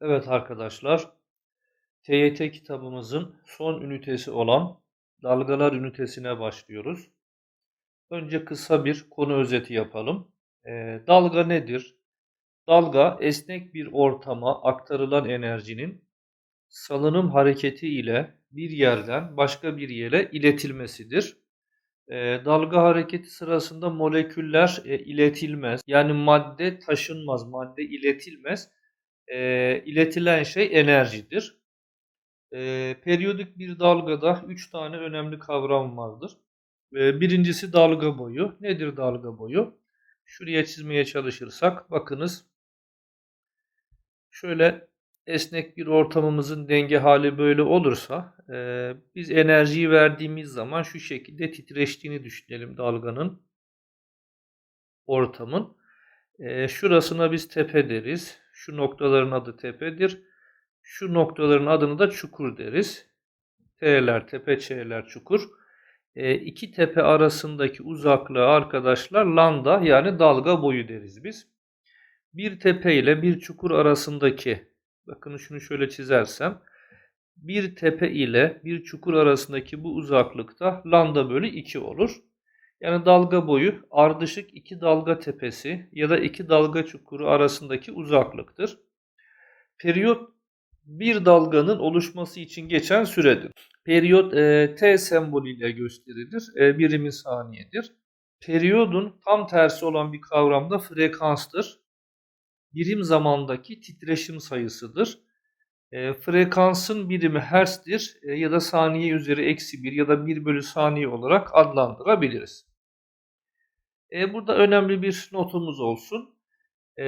Evet arkadaşlar, TYT kitabımızın son ünitesi olan dalgalar ünitesine başlıyoruz. Önce kısa bir konu özeti yapalım. Ee, dalga nedir? Dalga esnek bir ortama aktarılan enerjinin salınım hareketi ile bir yerden başka bir yere iletilmesidir. Ee, dalga hareketi sırasında moleküller e, iletilmez. Yani madde taşınmaz, madde iletilmez e, iletilen şey enerjidir. E, periyodik bir dalgada 3 tane önemli kavram vardır. E, birincisi dalga boyu. Nedir dalga boyu? Şuraya çizmeye çalışırsak bakınız. Şöyle esnek bir ortamımızın denge hali böyle olursa e, biz enerjiyi verdiğimiz zaman şu şekilde titreştiğini düşünelim dalganın ortamın. E, şurasına biz tepe deriz. Şu noktaların adı tepedir. Şu noktaların adını da çukur deriz. T'ler tepe, Ç'ler çukur. E, iki tepe arasındaki uzaklığı arkadaşlar lambda yani dalga boyu deriz biz. Bir tepe ile bir çukur arasındaki bakın şunu şöyle çizersem bir tepe ile bir çukur arasındaki bu uzaklıkta lambda bölü 2 olur. Yani dalga boyu ardışık iki dalga tepesi ya da iki dalga çukuru arasındaki uzaklıktır. Periyot bir dalganın oluşması için geçen süredir. Periyot e, T sembolüyle gösterilir. E, birimi saniyedir. Periyodun tam tersi olan bir kavram da frekanstır. Birim zamandaki titreşim sayısıdır. E, frekansın birimi hertz'tir e, ya da saniye üzeri eksi 1 ya da 1 bölü saniye olarak adlandırabiliriz. E, burada önemli bir notumuz olsun. E,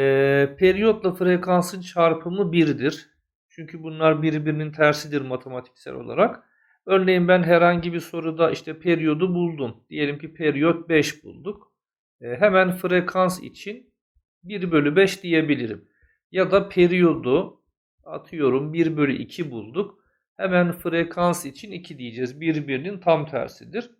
periyotla frekansın çarpımı 1'dir. Çünkü bunlar birbirinin tersidir matematiksel olarak. Örneğin ben herhangi bir soruda işte periyodu buldum. Diyelim ki periyot 5 bulduk. E, hemen frekans için 1 bölü 5 diyebilirim. Ya da periyodu atıyorum 1 bölü 2 bulduk. Hemen frekans için 2 diyeceğiz. Birbirinin tam tersidir.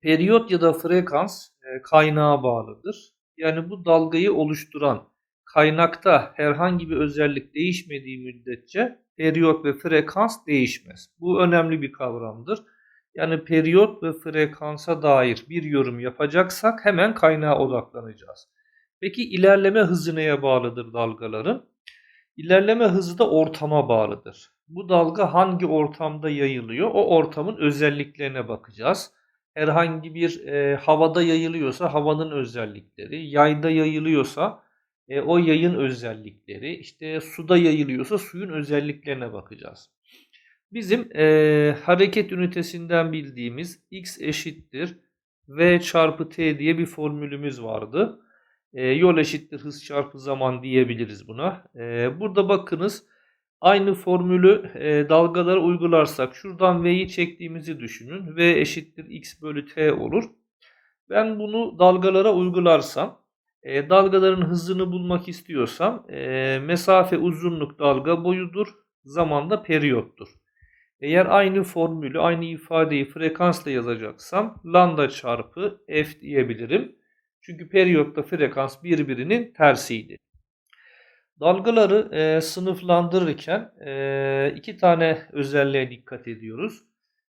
Periyot ya da frekans e, kaynağa bağlıdır. Yani bu dalgayı oluşturan kaynakta herhangi bir özellik değişmediği müddetçe periyot ve frekans değişmez. Bu önemli bir kavramdır. Yani periyot ve frekansa dair bir yorum yapacaksak hemen kaynağa odaklanacağız. Peki ilerleme hızı neye bağlıdır dalgaların? İlerleme hızı da ortama bağlıdır. Bu dalga hangi ortamda yayılıyor? O ortamın özelliklerine bakacağız. Herhangi bir e, havada yayılıyorsa havanın özellikleri, yayda yayılıyorsa e, o yayın özellikleri, işte suda yayılıyorsa suyun özelliklerine bakacağız. Bizim e, hareket ünitesinden bildiğimiz x eşittir v çarpı t diye bir formülümüz vardı. E, yol eşittir hız çarpı zaman diyebiliriz buna. E, burada bakınız aynı formülü e, dalgalara uygularsak şuradan v'yi çektiğimizi düşünün. v eşittir x bölü t olur. Ben bunu dalgalara uygularsam e, dalgaların hızını bulmak istiyorsam e, mesafe uzunluk dalga boyudur. Zaman da periyottur. Eğer aynı formülü, aynı ifadeyi frekansla yazacaksam lambda çarpı f diyebilirim. Çünkü periyotta frekans birbirinin tersiydi. Dalgaları e, sınıflandırırken e, iki tane özelliğe dikkat ediyoruz.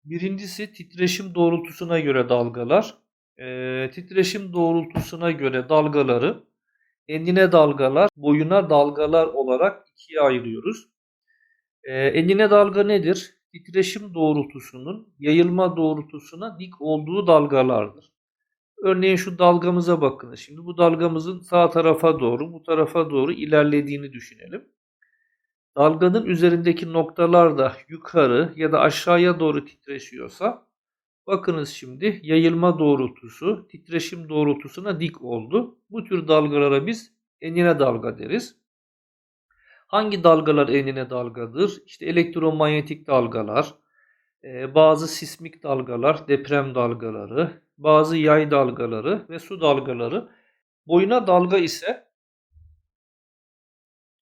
Birincisi titreşim doğrultusuna göre dalgalar. E, titreşim doğrultusuna göre dalgaları enine dalgalar, boyuna dalgalar olarak ikiye ayırıyoruz. E, enine dalga nedir? Titreşim doğrultusunun yayılma doğrultusuna dik olduğu dalgalardır. Örneğin şu dalgamıza bakın. Şimdi bu dalgamızın sağ tarafa doğru, bu tarafa doğru ilerlediğini düşünelim. Dalganın üzerindeki noktalar da yukarı ya da aşağıya doğru titreşiyorsa bakınız şimdi yayılma doğrultusu titreşim doğrultusuna dik oldu. Bu tür dalgalara biz enine dalga deriz. Hangi dalgalar enine dalgadır? İşte elektromanyetik dalgalar, bazı sismik dalgalar, deprem dalgaları, bazı yay dalgaları ve su dalgaları. Boyuna dalga ise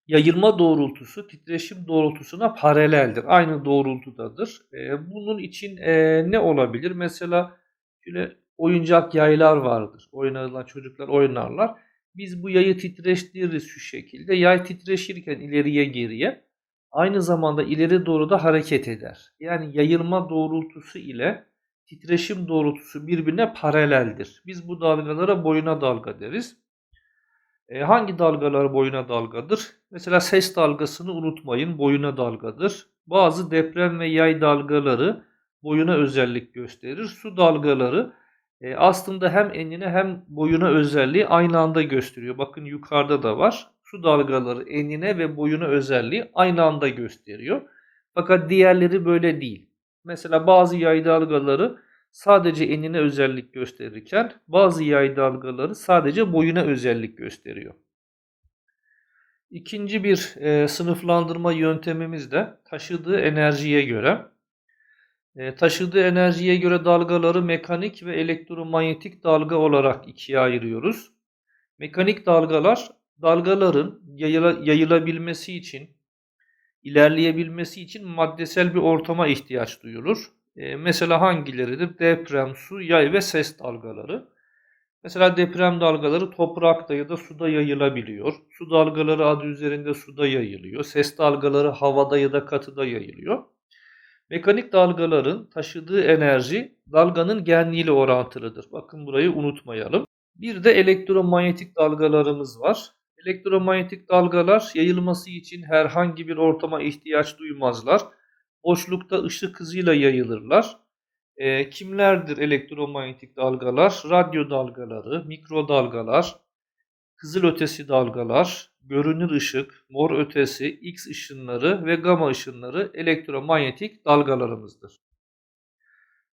yayılma doğrultusu titreşim doğrultusuna paraleldir. Aynı doğrultudadır. E, bunun için e, ne olabilir? Mesela şöyle oyuncak yaylar vardır. Oynanılan çocuklar oynarlar. Biz bu yayı titreştiririz şu şekilde. Yay titreşirken ileriye geriye aynı zamanda ileri doğru da hareket eder. Yani yayılma doğrultusu ile titreşim doğrultusu birbirine paraleldir. Biz bu dalgalara boyuna dalga deriz. E, hangi dalgalar boyuna dalgadır? Mesela ses dalgasını unutmayın boyuna dalgadır. Bazı deprem ve yay dalgaları boyuna özellik gösterir. Su dalgaları e, aslında hem enine hem boyuna özelliği aynı anda gösteriyor. Bakın yukarıda da var. Su dalgaları enine ve boyuna özelliği aynı anda gösteriyor. Fakat diğerleri böyle değil. Mesela bazı yay dalgaları sadece enine özellik gösterirken bazı yay dalgaları sadece boyuna özellik gösteriyor. İkinci bir e, sınıflandırma yöntemimiz de taşıdığı enerjiye göre. E, taşıdığı enerjiye göre dalgaları mekanik ve elektromanyetik dalga olarak ikiye ayırıyoruz. Mekanik dalgalar dalgaların yayıla, yayılabilmesi için, ilerleyebilmesi için maddesel bir ortama ihtiyaç duyulur. E, mesela hangileridir? Deprem, su, yay ve ses dalgaları. Mesela deprem dalgaları toprakta ya da suda yayılabiliyor. Su dalgaları adı üzerinde suda yayılıyor. Ses dalgaları havada ya da katıda yayılıyor. Mekanik dalgaların taşıdığı enerji dalganın genliğiyle orantılıdır. Bakın burayı unutmayalım. Bir de elektromanyetik dalgalarımız var. Elektromanyetik dalgalar yayılması için herhangi bir ortama ihtiyaç duymazlar. Boşlukta ışık hızıyla yayılırlar. E, kimlerdir elektromanyetik dalgalar? Radyo dalgaları, mikrodalgalar, kızılötesi dalgalar, görünür ışık, mor ötesi, X ışınları ve gama ışınları elektromanyetik dalgalarımızdır.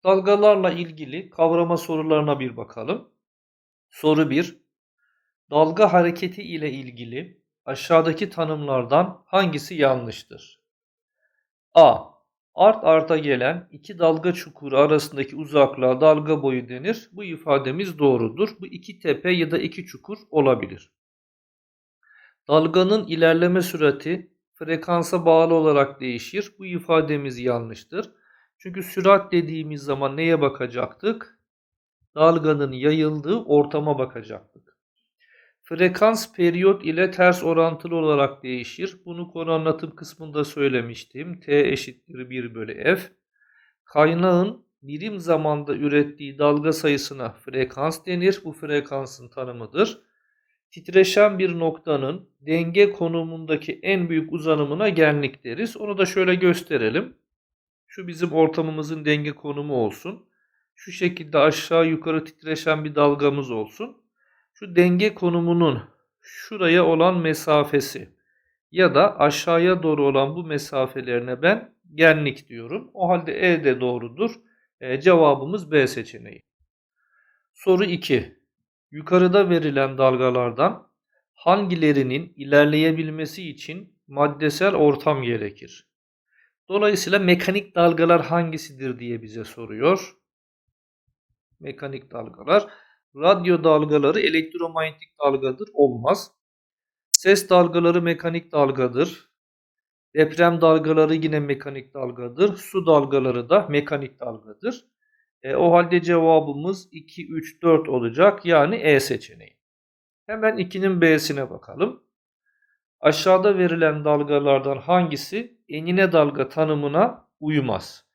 Dalgalarla ilgili kavrama sorularına bir bakalım. Soru 1. Dalga hareketi ile ilgili aşağıdaki tanımlardan hangisi yanlıştır? A. Art arta gelen iki dalga çukuru arasındaki uzaklığa dalga boyu denir. Bu ifademiz doğrudur. Bu iki tepe ya da iki çukur olabilir. Dalganın ilerleme sürati frekansa bağlı olarak değişir. Bu ifademiz yanlıştır. Çünkü sürat dediğimiz zaman neye bakacaktık? Dalganın yayıldığı ortama bakacaktık. Frekans periyot ile ters orantılı olarak değişir. Bunu konu anlatım kısmında söylemiştim. T eşittir 1 bölü F. Kaynağın birim zamanda ürettiği dalga sayısına frekans denir. Bu frekansın tanımıdır. Titreşen bir noktanın denge konumundaki en büyük uzanımına genlik deriz. Onu da şöyle gösterelim. Şu bizim ortamımızın denge konumu olsun. Şu şekilde aşağı yukarı titreşen bir dalgamız olsun şu denge konumunun şuraya olan mesafesi ya da aşağıya doğru olan bu mesafelerine ben genlik diyorum. O halde E de doğrudur. E, cevabımız B seçeneği. Soru 2. Yukarıda verilen dalgalardan hangilerinin ilerleyebilmesi için maddesel ortam gerekir? Dolayısıyla mekanik dalgalar hangisidir diye bize soruyor. Mekanik dalgalar Radyo dalgaları elektromanyetik dalgadır olmaz. Ses dalgaları mekanik dalgadır. Deprem dalgaları yine mekanik dalgadır. Su dalgaları da mekanik dalgadır. E, o halde cevabımız 2, 3, 4 olacak. Yani E seçeneği. Hemen 2'nin B'sine bakalım. Aşağıda verilen dalgalardan hangisi enine dalga tanımına uymaz?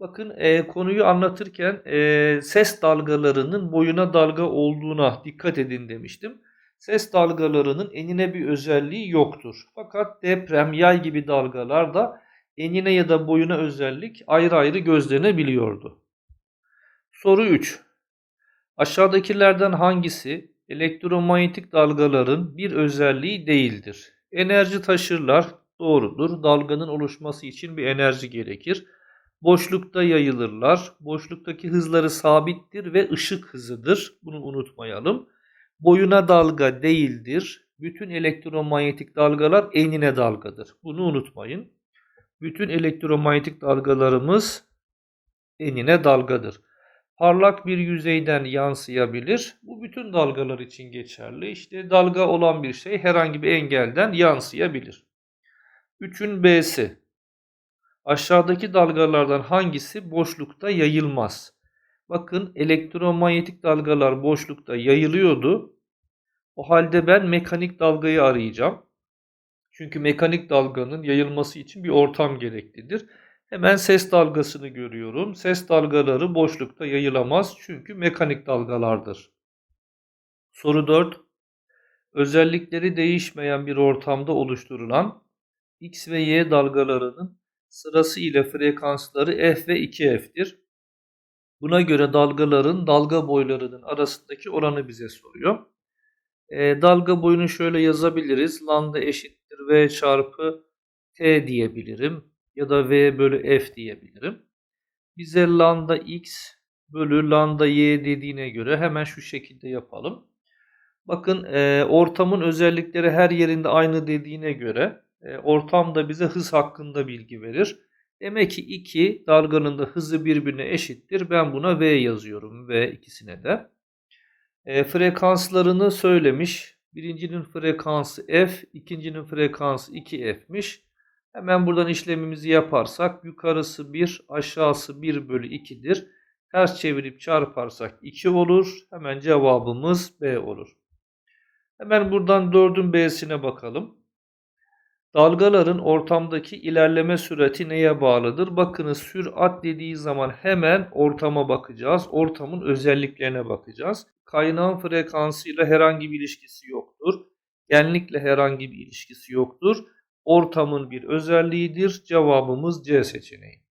Bakın e, konuyu anlatırken e, ses dalgalarının boyuna dalga olduğuna dikkat edin demiştim. Ses dalgalarının enine bir özelliği yoktur. Fakat deprem, yay gibi dalgalar da enine ya da boyuna özellik ayrı ayrı gözlenebiliyordu. Soru 3. Aşağıdakilerden hangisi elektromanyetik dalgaların bir özelliği değildir? Enerji taşırlar, doğrudur. Dalganın oluşması için bir enerji gerekir. Boşlukta yayılırlar. Boşluktaki hızları sabittir ve ışık hızıdır. Bunu unutmayalım. Boyuna dalga değildir. Bütün elektromanyetik dalgalar enine dalgadır. Bunu unutmayın. Bütün elektromanyetik dalgalarımız enine dalgadır. Parlak bir yüzeyden yansıyabilir. Bu bütün dalgalar için geçerli. İşte dalga olan bir şey herhangi bir engelden yansıyabilir. 3'ün B'si Aşağıdaki dalgalardan hangisi boşlukta yayılmaz? Bakın elektromanyetik dalgalar boşlukta yayılıyordu. O halde ben mekanik dalgayı arayacağım. Çünkü mekanik dalganın yayılması için bir ortam gereklidir. Hemen ses dalgasını görüyorum. Ses dalgaları boşlukta yayılamaz çünkü mekanik dalgalardır. Soru 4. Özellikleri değişmeyen bir ortamda oluşturulan X ve Y dalgalarının sırası ile frekansları f ve 2f'tir. Buna göre dalgaların dalga boylarının arasındaki oranı bize soruyor. E, dalga boyunu şöyle yazabiliriz. Lambda eşittir V çarpı T diyebilirim. Ya da V bölü F diyebilirim. Bize lambda X bölü lambda Y dediğine göre hemen şu şekilde yapalım. Bakın e, ortamın özellikleri her yerinde aynı dediğine göre ortam da bize hız hakkında bilgi verir. Demek ki iki dalganın da hızı birbirine eşittir. Ben buna V yazıyorum. V ikisine de. E, frekanslarını söylemiş. Birincinin frekansı F, ikincinin frekansı 2F'miş. Hemen buradan işlemimizi yaparsak yukarısı 1, aşağısı 1 bölü 2'dir. Ters çevirip çarparsak 2 olur. Hemen cevabımız B olur. Hemen buradan 4'ün B'sine bakalım. Dalgaların ortamdaki ilerleme sürati neye bağlıdır? Bakınız sürat dediği zaman hemen ortama bakacağız. Ortamın özelliklerine bakacağız. Kaynağın frekansıyla herhangi bir ilişkisi yoktur. Genlikle herhangi bir ilişkisi yoktur. Ortamın bir özelliğidir. Cevabımız C seçeneği.